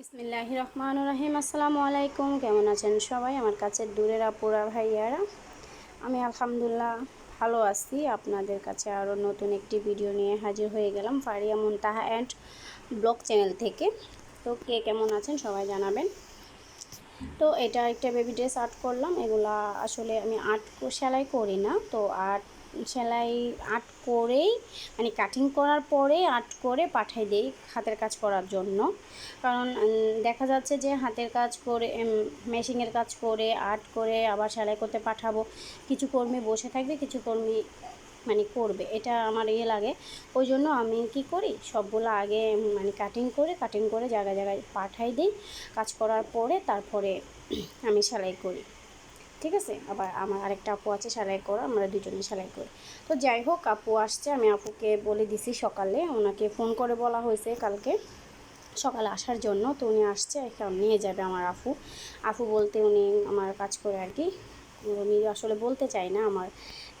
বিসমিল্লাহ রহমান রাহিম। আসসালামু আলাইকুম। কেমন আছেন সবাই? আমার কাছে দূরের আপুরা, ভাইয়ারা। আমি আলহামদুলিল্লাহ ভালো আছি। আপনাদের কাছে আরও নতুন একটি ভিডিও নিয়ে হাজির হয়ে গেলাম Faria Muntaha and vlog channel থেকে। তো কে কেমন আছেন সবাই জানাবেন। তো এটা একটা বেবি ড্রেস আর্ট করলাম। এগুলা আসলে আমি আর্ট সেলাই করি না। তো আর্ট সেলাই আর্ট করেই মানে কাটিং করার পরে আর্ট করে পাঠাই দেই হাতের কাজ করার জন্য। কারণ দেখা যাচ্ছে যে হাতের কাজ করে মেশিনের কাজ করে আর্ট করে আবার সেলাই করতে পাঠাবো। কিছু কর্মী বসে থাকবে, কিছু কর্মী মানে করবে। এটা আমার ইয়ে লাগে। ওই জন্য আমি কি করি, সবগুলো আগে মানে কাটিং করে কাটিং করে জায়গায় জায়গায় পাঠাই দিই। কাজ করার পরে তারপরে আমি সেলাই করি। ঠিক আছে? আবার আমার আরেকটা আপু আছে, সেলাই করা, আমরা দুজনে সেলাই করি। তো যাই হোক, আপু আসছে, আমি আপুকে বলে দিছি সকালে, ওনাকে ফোন করে বলা হয়েছে কালকে। সকালে আসার জন্য, তো উনি আসছে, এখন নিয়ে যাবে আমার আফু আফু বলতে উনি আমার কাজ করে আর কি, উনি আসলে বলতে চাই না, আমার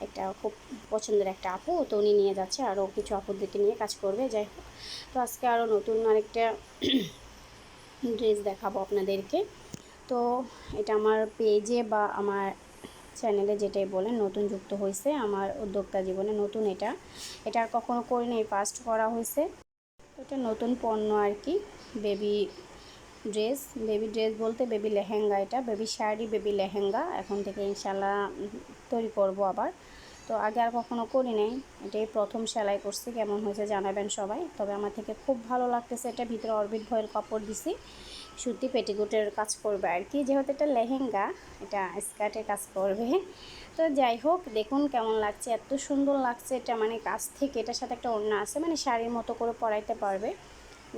একটা খুব পছন্দের একটা আপু, তো উনি নিয়ে যাচ্ছে আরও কিছু আপুদেরকে নিয়ে কাজ করবে, যাই হোক। তো আজকে আরও নতুন আরেকটা ড্রেস দেখাবো আপনাদেরকে। তো এটা আমার পেজে বা আমার চ্যানেলে যেটাই বলেন, নতুন যুক্ত হয়েছে আমার উদ্যোক্তা জীবনে নতুন এটা। এটা আর করি নাই ফার্স্ট করা হয়েছে এটা নতুন পণ্য আর কি বেবি ড্রেস বেবি ড্রেস বলতে বেবি লেহেঙ্গা এটা বেবি শাড়ি বেবি লেহেঙ্গা। এখন থেকে ইনশাল্লাহ তৈরি করব আবার। তো আগে আর কখনো করি নাই। এটাই প্রথম সেলাই করছি, কেমন হয়েছে জানাবেন সবাই। তবে আমার থেকে খুব ভালো লাগতেছে এটা, ভিতরে অরবিট ভয়ের কাপড় দিছি, সুতি পেটিকোটের কাজ করবে আর কি। যেহেতু এটা লেহেঙ্গা, এটা স্কার্টের কাজ করবে। তো যাই হোক, দেখুন কেমন লাগছে, এত সুন্দর লাগছে এটা মানে কাছ থেকে এটার সাথে একটা অন্য আছে মানে শাড়ির মতো করে পরাইতে পারবে,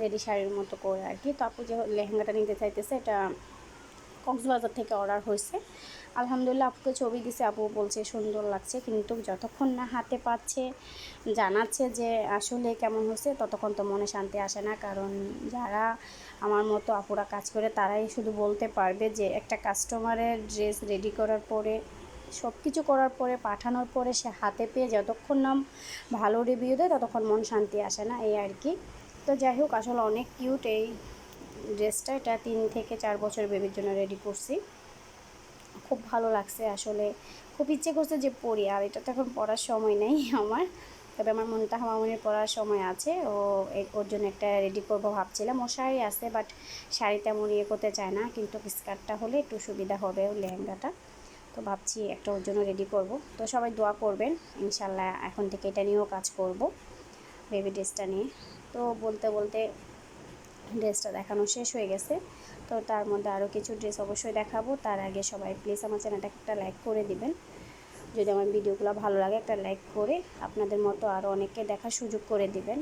রেডি শাড়ির মতো করে আর কি। তো আপু যে লেহেঙ্গাটা নিতে চাইতেছে, এটা কক্সবাজার থেকে অর্ডার হয়েছে। আলহামদুলিল্লাহ আপুকে ছবি দিছে, আপু বলছে সুন্দর লাগছে, কিন্তু যতক্ষণ না হাতে পাচ্ছে, জানাচ্ছে যে আসলে কেমন হয়েছে, ততক্ষণ তো মনে শান্তি আসে না, কারণ যারা আমার মতো আপুরা কাজ করে, তারাই শুধু বলতে পারবে যে একটা কাস্টমারের ড্রেস রেডি করার পরে সব কিছু করার পরে, পাঠানোর পরে সে হাতে পেয়ে যতক্ষণ নাম ভালো রিভিউ দেয়, ততক্ষণ মন শান্তি আসে না, এই আর কি। তো যাই হোক, আসলে অনেক কিউট এই ড্রেসটা, এটা তিন থেকে চার বছর বেবির জন্য রেডি করছি। খুব ভালো লাগছে আসলে। খুব ইচ্ছে করছে যে পড়ি, আর এটা তো এখন পড়ার সময় নেই আমার। তবে আমার মনটা মামনির পড়ার সময় আছে। ও ওর জন্য একটা রেডি করব ভাবছিলাম। ও শাড়ি আছে বাট শাড়ি তেমন ইয়ে করতে চায় না। কিন্তু স্কার্টটা হলে একটু সুবিধা হবে লেহেঙ্গাটা। তো ভাবছি একটা ওর জন্য রেডি করব। তো সবাই দোয়া করবেন, ইনশাল্লাহ এখন থেকে এটা নিয়েও কাজ করব। বেবি ড্রেসটা নিয়ে। তো বলতে বলতে ড্রেসটা দেখানো শেষ হয়ে গেছে। তো তার মধ্যে আরও কিছু ড্রেস অবশ্যই দেখাবো। তার আগে সবাই প্লিজ আমার চ্যানেলটাকে একটা লাইক করে দিবেন। যদি আমার ভিডিওগুলো ভালো লাগে একটা লাইক করে আপনাদের মতো আরও অনেককে দেখার সুযোগ করে দিবেন।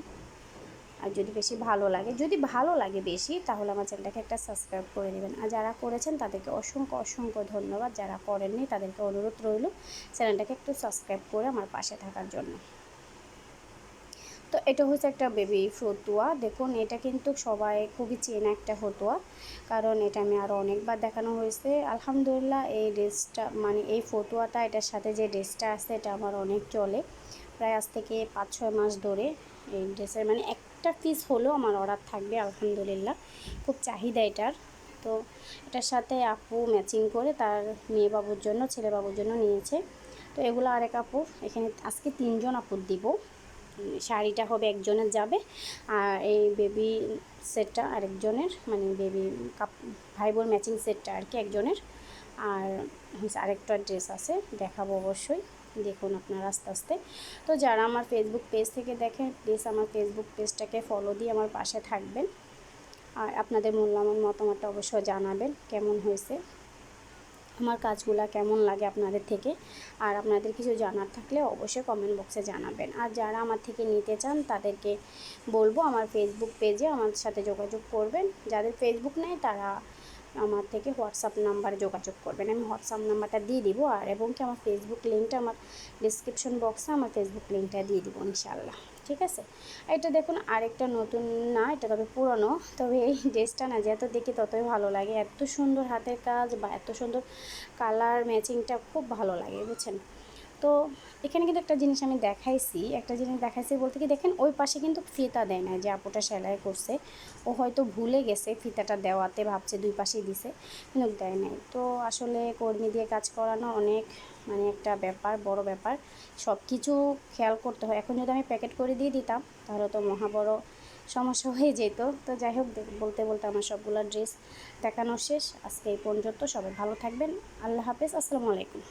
আর যদি বেশি ভালো লাগে, যদি ভালো লাগে বেশি, তাহলে আমার চ্যানেলটাকে একটা সাবস্ক্রাইব করে দেবেন। আর যারা করেছেন তাদেরকে অসংখ্য অসংখ্য ধন্যবাদ। যারা করেননি তাদেরকে অনুরোধ রইল চ্যানেলটাকে একটু সাবস্ক্রাইব করে আমার পাশে থাকার জন্য। তো এটা হচ্ছে একটা বেবি ফতুয়া। দেখুন, এটা কিন্তু সবাই খুবই চেনা একটা ফতুয়া, কারণ এটা আমি আরও অনেকবার দেখানো হয়েছে। আলহামদুলিল্লাহ, এই ড্রেসটা মানে এই ফতুয়াটা, এটার সাথে যে ড্রেসটা আছে, এটা আমার অনেক চলে। প্রায় আজ থেকে পাঁচ ছয় মাস ধরে এই ড্রেসের মানে একটা পিস হলেও আমার অর্ডার থাকবে, আলহামদুলিল্লাহ। খুব চাহিদা এটার। তো এটার সাথে আপু ম্যাচিং করে তার মেয়ে বাবুর জন্য ছেলে বাবুর জন্য নিয়েছে। তো এগুলো আরেক আপু এখানে আজকে তিনজন আপুর দিব। শাড়িটা হবে একজনের যাবে, আর এই বেবি সেটটা আরেকজনের মানে বেবি কাপ ভাই ম্যাচিং সেটটা আর কি একজনের। আর আরেকটা ড্রেস আছে, দেখাবো অবশ্যই, দেখুন আপনার আস্তে আস্তে। তো যারা আমার ফেসবুক পেজ থেকে দেখেন প্লিজ আমার ফেসবুক পেজটাকে ফলো দিয়ে আমার পাশে থাকবেন। আর আপনাদের মূল্যবান মতামতটা অবশ্যই জানাবেন, কেমন হয়েছে। আমার কাজগুলো কেমন লাগে আপনাদের থেকে? আর আপনাদের কিছু জানার থাকলে অবশ্যই কমেন্ট বক্সে জানাবেন। আর যারা আমার থেকে নিতে চান, তাদেরকে বলব আমার ফেসবুক পেজে আমার সাথে যোগাযোগ করবেন। যাদের ফেসবুক নেই, তারা আমার থেকে হোয়াটসঅ্যাপ নাম্বারে যোগাযোগ করবেন। আমি হোয়াটসঅ্যাপ নাম্বারটা দিয়ে দিব, আর এবং কি আমার ফেসবুক লিঙ্কটা আমার ডিসক্রিপশন বক্সে আমার ফেসবুক লিঙ্কটা দিয়ে দিব ইনশাল্লাহ ঠিক আছে? এটা দেখুন, আরেকটা নতুন, না, এটা তবে পুরনো। তবে এই ড্রেসটা না, যত দেখি ততই ভালো লাগে। এত সুন্দর হাতের কাজ বা এত সুন্দর কালার ম্যাচিংটা খুব ভালো লাগে, বুঝছেন? তো এখানে কিন্তু একটা জিনিস আমি দেখাইছি, একটা জিনিস দেখাইছি বলতে কি দেখেন ওই পাশে কিন্তু ফিতা দেয় না, যে আপুটা সেলাই করছে, ও হয়তো ভুলে গেছে ফিতাটা দেওয়াতে, ভাবছে দুই পাশেই দিছে, কিন্তু দেয় নাই। তো আসলে কর্মী দিয়ে কাজ করানো অনেক মানে একটা ব্যাপার, বড় ব্যাপার। সব কিছু খেয়াল করতে হয়। এখন যদি আমি প্যাকেট করে দিয়ে দিতাম, তাহলে তো মহা বড় সমস্যা হয়ে যেত। তো যাই হোক বলতে বলতে আমার সবগুলো ড্রেস দেখানো শেষ। আজকে এই পর্যন্ত সবাই ভালো থাকবেন। আল্লাহ হাফেজ। আসসালামু আলাইকুম।